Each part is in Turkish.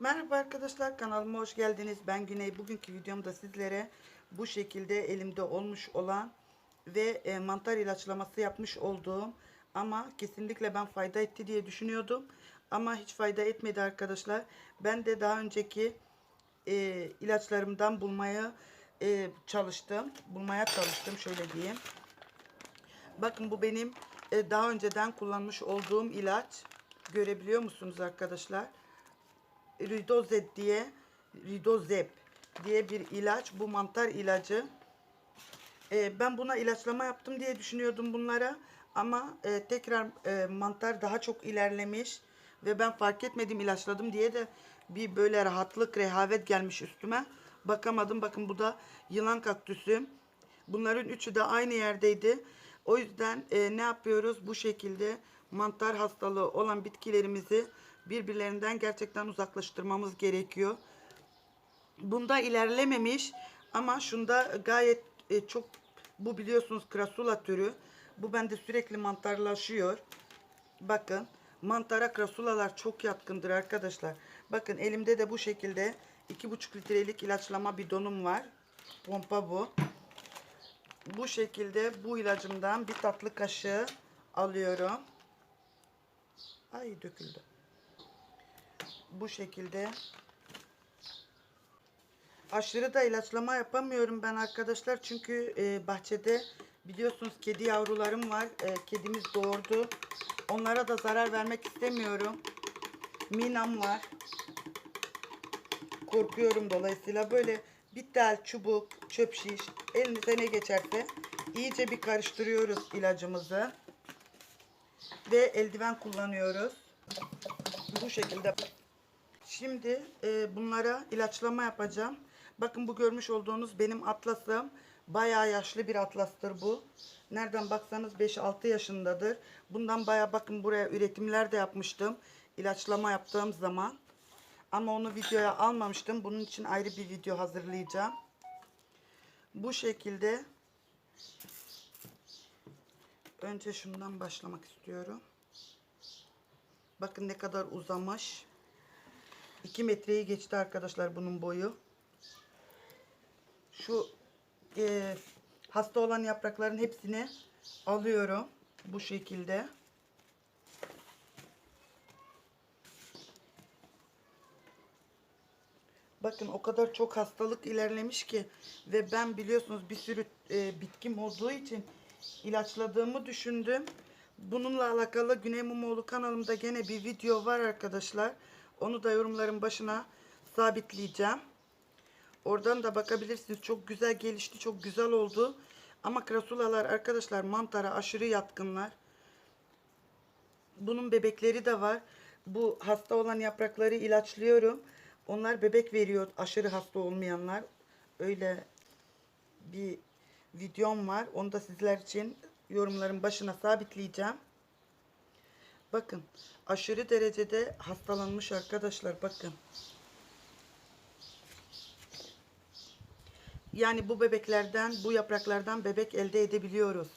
Merhaba arkadaşlar kanalıma hoş geldiniz. Ben Güney. Bugünkü videomda sizlere bu şekilde elimde olmuş olan ve e, mantar ilaçlaması yapmış olduğum ama kesinlikle ben fayda etti diye düşünüyordum. Ama hiç fayda etmedi arkadaşlar. Ben de daha önceki e, ilaçlarımdan bulmaya e, çalıştım. Bulmaya çalıştım şöyle diyeyim. Bakın bu benim e, daha önceden kullanmış olduğum ilaç. Görebiliyor musunuz arkadaşlar? Ridozep diye Ridozep diye bir ilaç. Bu mantar ilacı. Ee, ben buna ilaçlama yaptım diye düşünüyordum bunlara. Ama e, tekrar e, mantar daha çok ilerlemiş. Ve ben fark etmedim ilaçladım diye de bir böyle rahatlık, rehavet gelmiş üstüme. Bakamadım. Bakın bu da yılan kaktüsü. Bunların üçü de aynı yerdeydi. O yüzden e, ne yapıyoruz? Bu şekilde mantar hastalığı olan bitkilerimizi birbirlerinden gerçekten uzaklaştırmamız gerekiyor. Bunda ilerlememiş ama şunda gayet e, çok bu biliyorsunuz krasula türü. Bu bende sürekli mantarlaşıyor. Bakın mantara krasulalar çok yatkındır arkadaşlar. Bakın elimde de bu şekilde 2,5 litrelik ilaçlama bidonum var. Pompa bu. Bu şekilde bu ilacımdan bir tatlı kaşığı alıyorum. Ay döküldü. Bu şekilde aşırı da ilaçlama yapamıyorum ben arkadaşlar. Çünkü e, bahçede biliyorsunuz kedi yavrularım var. E, kedimiz doğurdu. Onlara da zarar vermek istemiyorum. Minam var. Korkuyorum dolayısıyla böyle bir tel çubuk, çöp şiş elinize ne geçerse iyice bir karıştırıyoruz ilacımızı. Ve eldiven kullanıyoruz. Bu şekilde. Şimdi e, bunlara ilaçlama yapacağım. Bakın bu görmüş olduğunuz benim atlasım. Bayağı yaşlı bir atlastır bu. Nereden baksanız 5-6 yaşındadır. Bundan bayağı bakın buraya üretimler de yapmıştım. İlaçlama yaptığım zaman. Ama onu videoya almamıştım. Bunun için ayrı bir video hazırlayacağım. Bu şekilde önce şundan başlamak istiyorum. Bakın ne kadar uzamış. 2 metreyi geçti arkadaşlar bunun boyu. Şu e, hasta olan yaprakların hepsini alıyorum. Bu şekilde. Bakın o kadar çok hastalık ilerlemiş ki ve ben biliyorsunuz bir sürü e, bitkim olduğu için ilaçladığımı düşündüm. Bununla alakalı Güney Mumoğlu kanalımda gene bir video var arkadaşlar. Onu da yorumların başına sabitleyeceğim. Oradan da bakabilirsiniz. Çok güzel gelişti. Çok güzel oldu. Ama krasulalar arkadaşlar mantara aşırı yatkınlar. Bunun bebekleri de var. Bu hasta olan yaprakları ilaçlıyorum. Onlar bebek veriyor. Aşırı hasta olmayanlar. Öyle bir videom var. Onu da sizler için yorumların başına sabitleyeceğim. Bakın aşırı derecede hastalanmış arkadaşlar bakın. Yani bu bebeklerden, bu yapraklardan bebek elde edebiliyoruz.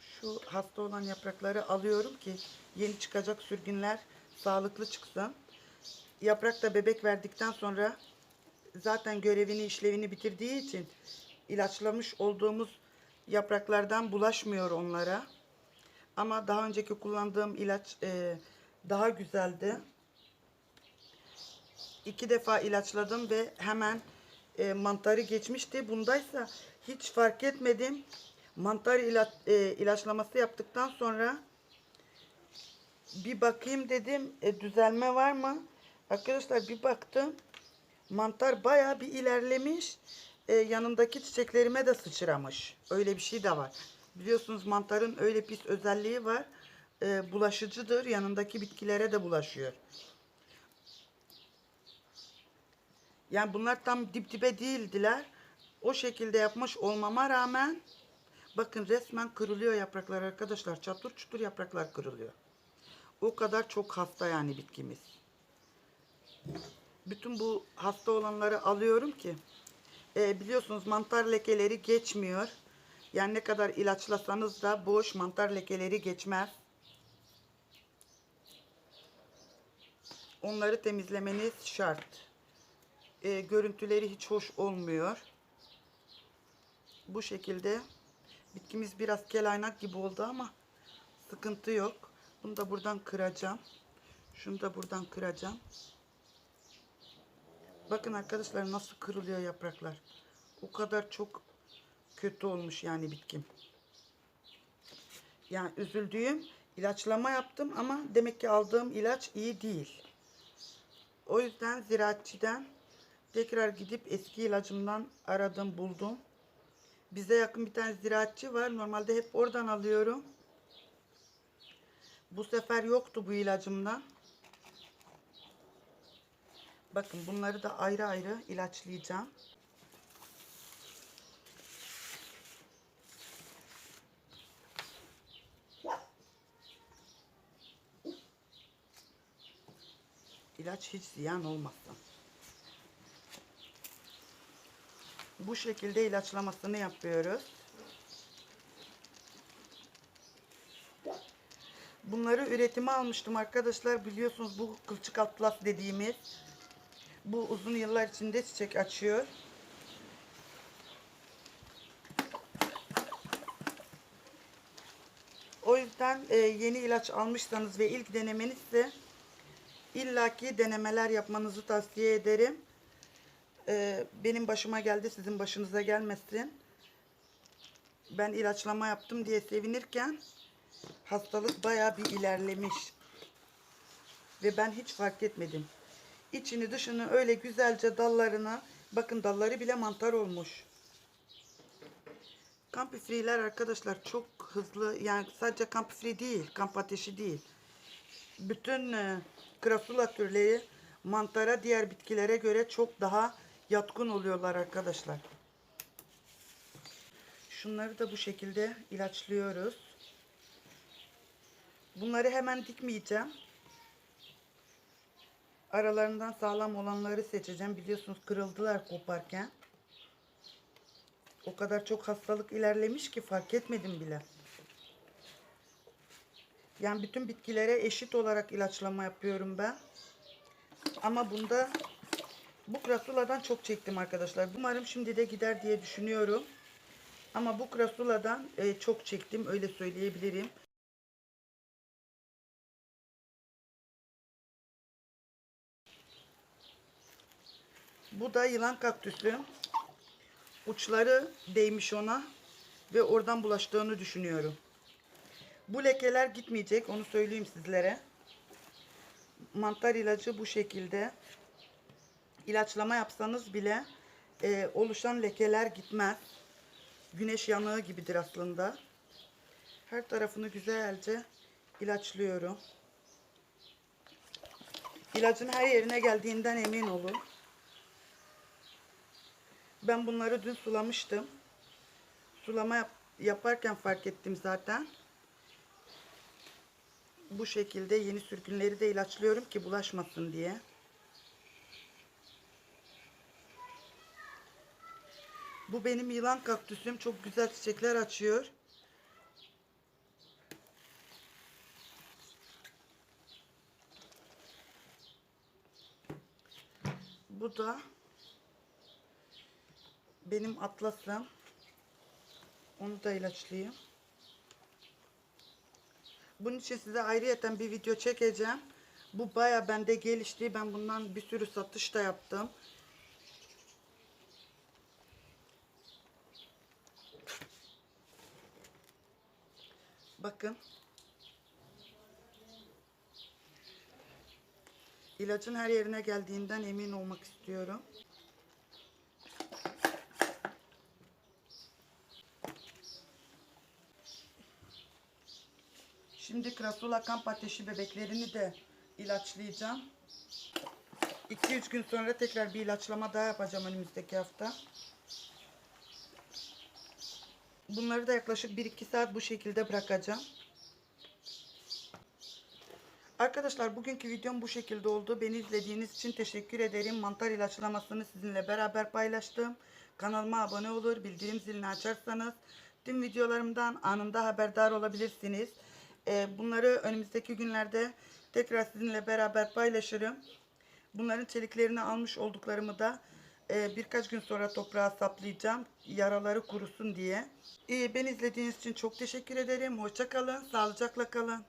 Şu hasta olan yaprakları alıyorum ki yeni çıkacak sürgünler sağlıklı çıksın. Yaprak da bebek verdikten sonra zaten görevini, işlevini bitirdiği için ilaçlamış olduğumuz yapraklardan bulaşmıyor onlara. Ama daha önceki kullandığım ilaç e, daha güzeldi. İki defa ilaçladım ve hemen e, mantarı geçmişti. Bundaysa hiç fark etmedim. Mantar ilaç, e, ilaçlaması yaptıktan sonra bir bakayım dedim e, düzelme var mı? Arkadaşlar bir baktım. Mantar baya bir ilerlemiş. E, yanındaki çiçeklerime de sıçramış. Öyle bir şey de var. Biliyorsunuz mantarın öyle pis özelliği var. E, bulaşıcıdır. Yanındaki bitkilere de bulaşıyor. Yani bunlar tam dip dibe değildiler. O şekilde yapmış olmama rağmen bakın resmen kırılıyor yapraklar arkadaşlar. Çatır çutur yapraklar kırılıyor. O kadar çok hasta yani bitkimiz. Bütün bu hasta olanları alıyorum ki e, biliyorsunuz mantar lekeleri geçmiyor. Yani ne kadar ilaçlasanız da boş mantar lekeleri geçmez. onları temizlemeniz şart. Ee, görüntüleri hiç hoş olmuyor. Bu şekilde bitkimiz biraz kelaynak gibi oldu ama sıkıntı yok. Bunu da buradan kıracağım. Şunu da buradan kıracağım. Bakın arkadaşlar nasıl kırılıyor yapraklar. O kadar çok kötü olmuş yani bitkim. Yani üzüldüğüm ilaçlama yaptım ama demek ki aldığım ilaç iyi değil. O yüzden ziraatçiden tekrar gidip eski ilacımdan aradım buldum. Bize yakın bir tane ziraatçı var. Normalde hep oradan alıyorum. Bu sefer yoktu bu ilacımdan. Bakın bunları da ayrı ayrı ilaçlayacağım. İlaç hiç ziyan olmasın. Bu şekilde ilaçlamasını yapıyoruz. Bunları üretime almıştım arkadaşlar. Biliyorsunuz bu kılçık atlas dediğimiz bu uzun yıllar içinde çiçek açıyor. O yüzden e, yeni ilaç almışsanız ve ilk denemenizse illaki denemeler yapmanızı tavsiye ederim. E, benim başıma geldi sizin başınıza gelmesin. Ben ilaçlama yaptım diye sevinirken hastalık bayağı bir ilerlemiş. Ve ben hiç fark etmedim. İçini dışını öyle güzelce dallarına bakın dalları bile mantar olmuş. Kampifriler arkadaşlar çok hızlı yani sadece kampifri değil kamp ateşi değil. Bütün e, krasula türleri mantara diğer bitkilere göre çok daha yatkın oluyorlar arkadaşlar. Şunları da bu şekilde ilaçlıyoruz. Bunları hemen dikmeyeceğim. Aralarından sağlam olanları seçeceğim. Biliyorsunuz kırıldılar koparken. O kadar çok hastalık ilerlemiş ki fark etmedim bile. Yani bütün bitkilere eşit olarak ilaçlama yapıyorum ben. Ama bunda bu krasuladan çok çektim arkadaşlar. Umarım şimdi de gider diye düşünüyorum. Ama bu krasuladan e, çok çektim öyle söyleyebilirim. Bu da yılan kaktüsü. Uçları değmiş ona ve oradan bulaştığını düşünüyorum. Bu lekeler gitmeyecek onu söyleyeyim sizlere. Mantar ilacı bu şekilde. İlaçlama yapsanız bile e, oluşan lekeler gitmez. Güneş yanığı gibidir aslında. Her tarafını güzelce ilaçlıyorum. İlacın her yerine geldiğinden emin olun. Ben bunları dün sulamıştım. Sulama yap- yaparken fark ettim zaten. Bu şekilde yeni sürgünleri de ilaçlıyorum ki bulaşmasın diye. Bu benim yılan kaktüsüm. Çok güzel çiçekler açıyor. Bu da benim atlasım. Onu da ilaçlayayım. Bunun için size ayrıyeten bir video çekeceğim. Bu baya bende gelişti. Ben bundan bir sürü satış da yaptım. Bakın. İlacın her yerine geldiğinden emin olmak istiyorum. Şimdi krasula kamp ateşi bebeklerini de ilaçlayacağım. 2-3 gün sonra tekrar bir ilaçlama daha yapacağım önümüzdeki hafta. Bunları da yaklaşık 1-2 saat bu şekilde bırakacağım. Arkadaşlar bugünkü videom bu şekilde oldu. Beni izlediğiniz için teşekkür ederim. Mantar ilaçlamasını sizinle beraber paylaştım. Kanalıma abone olur, bildirim zilini açarsanız tüm videolarımdan anında haberdar olabilirsiniz. Ee, bunları önümüzdeki günlerde tekrar sizinle beraber paylaşırım. Bunların çeliklerini almış olduklarımı da e, birkaç gün sonra toprağa saplayacağım. Yaraları kurusun diye. İyi, ben izlediğiniz için çok teşekkür ederim. Hoşça kalın, sağlıcakla kalın.